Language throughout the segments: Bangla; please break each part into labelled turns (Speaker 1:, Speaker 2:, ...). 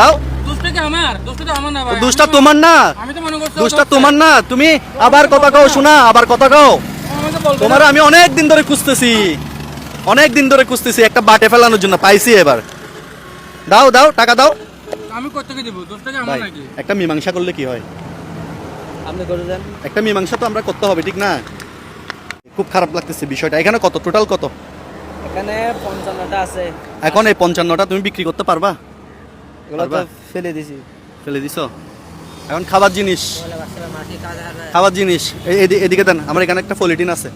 Speaker 1: দাও।
Speaker 2: দোষটা
Speaker 1: তোমার না।
Speaker 2: আমি তো মনে করছি
Speaker 1: দুষ্টা তোমার না। তুমি আবার কথা কও শোনা আবার কথা কও। তোমার আমি অনেক দিন ধরে খুঁজতেছি। অনেক দিন ধরে খুঁজতেছি একটা বাটে ফেলানোর জন্য পাইছি এবার। দাও দাও টাকা দাও।
Speaker 2: আমি দিব? আমার নাকি?
Speaker 1: একটা মীমাংসা করলে কি হয়?
Speaker 3: আপনি করে দেন।
Speaker 1: একটা মীমাংসা তো আমরা করতে হবে ঠিক না? খুব খারাপ লাগতেছে বিষয়টা। এখানে কত? টোটাল কত?
Speaker 3: এখানে পঞ্চান্নটা আছে।
Speaker 1: এখন এই পঞ্চান্নটা তুমি বিক্রি করতে পারবা?
Speaker 3: এগুলো তো ফেলে দিছি।
Speaker 1: ফেলে দিছো? এখন খাবার জিনিস। খাবার জিনিস। এদিকে দেন আমার এখানে একটা পলিটিন আছে।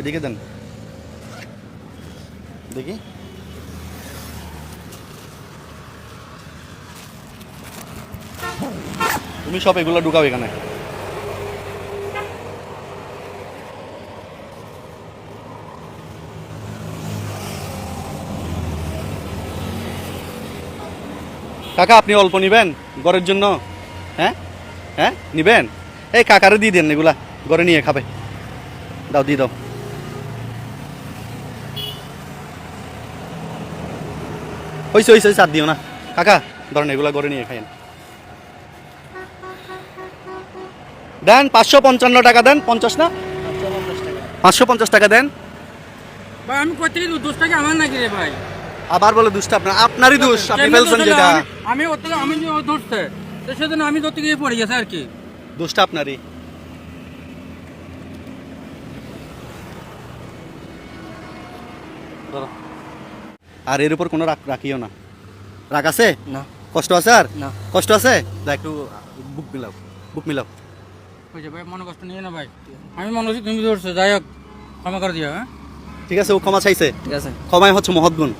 Speaker 1: এদিকে দেন। দেখি। তুমি সব এগুলো ঢুকাও এখানে। কাকা আপনি অল্প নিবেন ঘরের জন্য? হ্যাঁ? হ্যাঁ? নিবেন? এই কাকারে দিয়ে দেন এগুলা ঘরে নিয়ে খাবে। দাও দিয়ে দাও। হইছে হইছে হইছে, আর দিও না। কাকা ধরেন এগুলা ঘরে নিয়ে খাইন দেন পাঁচশো পঞ্চান্ন টাকা দেন। পঞ্চাশ না? পাঁচশো পঞ্চাশ টাকা। দেন।
Speaker 2: আমি কোথেকে দিব দোষটা কি আমার নাকি রে ভাই?
Speaker 1: আবার বলে দুষ্ট আপনার আপনারই দোষ আপনি ফেলছেন যেটা।
Speaker 2: আমি- আমি ওর থেকে আমি যে ধরছে তো সেজন্য আমি ধরতে গিয়ে পড়ে গেছে আর কি।
Speaker 1: দোষটা আপনারই। আর এর উপর কোনো রাগ রাখিও না। রাগ আছে?
Speaker 3: না।
Speaker 1: কষ্ট আছে আর?
Speaker 3: না।
Speaker 1: কষ্ট আছে? দা একটু বুক মিলাও বুক মিলাও।
Speaker 2: হয়েছে ভাই মনে কষ্ট নিয়ে না ভাই। আমি মনে করছি তুমি ধরছো যাই হোক ক্ষমা করে দিও হ্যাঁ?
Speaker 1: ঠিক আছে ও ক্ষমা চাইছে।
Speaker 3: ঠিক আছে।
Speaker 1: ক্ষমাই হচ্ছে মহৎ গুণ।